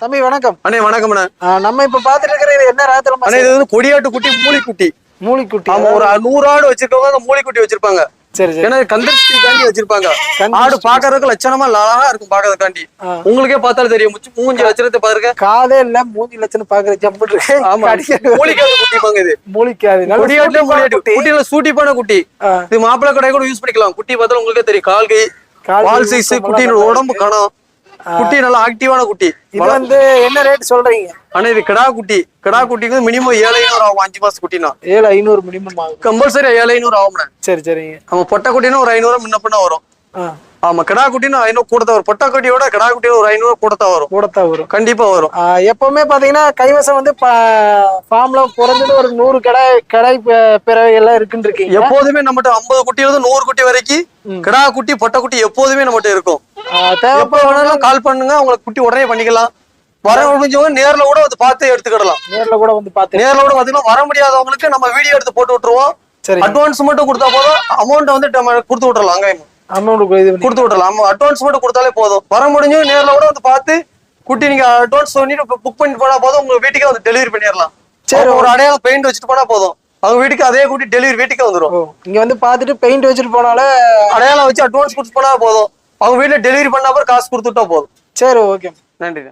தம்பி வணக்கம். அண்ணே வணக்கம்ண்ணே ஆ, நம்ம இப்ப பாத்துட்டு இருக்கிற என்ன ராத்திரம் அண்ணே இது வந்து கொடியாட்டு குட்டி மூலிக்குட்டி. மூலிக்குட்டி ஆமா ஒரு நூறு ஆடு வச்சிருக்கவங்க அந்த மூலிக்குட்டி வச்சிருப்பாங்க. சரி சரி. ஏன்னா கந்தர்ஷ்டிக்காண்டி வச்சிருப்பாங்க. ஆடு பாக்குறதுக்கு லட்சணமா அழகா இருக்கும் பாக்குறதுக்காண்டி. உங்களுக்கே பார்த்தாலும் தெரியும். முச்சு மூஞ்சி லட்சணத்தை பாருங்க. காலே இல்ல மூஞ்சி லட்சணம் பாக்குற ஜம்பு இருக்கு. ஆமா மூலிக்காது குட்டி பாங்க இது. மூலிக்காது. கொடியாட்டுல மூலியாட்டு. குட்டி. குட்டியில சூட்டிப்பான குட்டி. இது மாப்பிள்ளை கடையை கூட யூஸ் பண்ணிக்கலாம். குட்டி பார்த்தாலும் உங்களுக்கே தெரியும். கால் கை கால் சைஸ் நல்லா உடம்பு கணம். குட்டி நல்லா ஆக்டிவான குட்டி. இது வந்து என்ன ரேட் சொல்றீங்க? ஆனா இது கிடா குட்டி. கிடா குட்டிக்கு மினிமம் ஏழு ஐநூறு ஆகும் அஞ்சு மாசம் குட்டினா. ஏழு ஐநூறு மினிமம் ஆகும். கம்பல்சரி ஏழு ஐநூறு ஆகும்ண்ணே. சரி சரிங்க. நம்ம பொட்டை குட்டினா ஒரு ஐநூறு முன்ன பின்ன வரும். ஆமா கிடா குட்டினா ஐநூறு கூட தான் வரும். பொட்டை குட்டியோட கிடா குட்டியோட ஒரு ஐநூறு கூட தான் வரும். கூடத்தான் வரும். கண்டிப்பா வரும். எப்பவுமே பாத்தீங்கன்னா கைவசம் வந்து ஃபார்ம்ல குறைஞ்சது ஒரு நூறு கடை கடை பிறவை எல்லாம் இருக்குன்னு இருக்கீங்க. எப்போதுமே நம்மகிட்ட ஐம்பது குட்டில இருந்து நூறு குட்டி வரைக்கும் கிடா குட்டி பொட்டை குட்டி எப்போதுமே நம்மகிட்ட இருக்கும். வேணாலும் கால் பண்ணுங்க. உங்களுக்கு குட்டி உடனே பண்ணிக்கலாம். வர முடிஞ்சவங்க நேர்ல கூட வந்து பார்த்து எடுத்துக்கிடலாம். நேர்ல கூட வந்து பாத்து நேர்ல கூட பாத்தீங்கன்னா வர முடியாதவங்களுக்கு நம்ம வீடியோ எடுத்து போட்டு விட்டுருவோம். சரி அட்வான்ஸ் மட்டும் கொடுத்தா போதும். அமௌண்ட் வந்து கொடுத்து விட்டுறலாம் அங்கேயும். அமௌண்ட் கொடுத்து விட்டுறலாம். அட்வான்ஸ் மட்டும் கொடுத்தாலே போதும். வர முடிஞ்சு நேர்ல கூட வந்து பார்த்து குட்டி நீங்க அட்வான்ஸ் பண்ணிட்டு புக் பண்ணிட்டு போனா போதும். உங்க வீட்டுக்கே வந்து டெலிவரி பண்ணிடலாம். சரி, ஒரு அடையாளம் பெயிண்ட் வச்சுட்டு போனா போதும். அவங்க வீட்டுக்கு அதே குட்டி டெலிவரி வீட்டுக்கே வந்துரும். ஓ இங்க வந்து பாத்துட்டு பெயிண்ட் வச்சுட்டு போனாலே அடையாளம் வச்சு அட்வான்ஸ் கொடுத்து போனா போதும். அவங்க வீட்டுல டெலிவரி பண்ண அப்புறம் காசு கொடுத்துட்டா போதும். சரி ஓகே நன்றி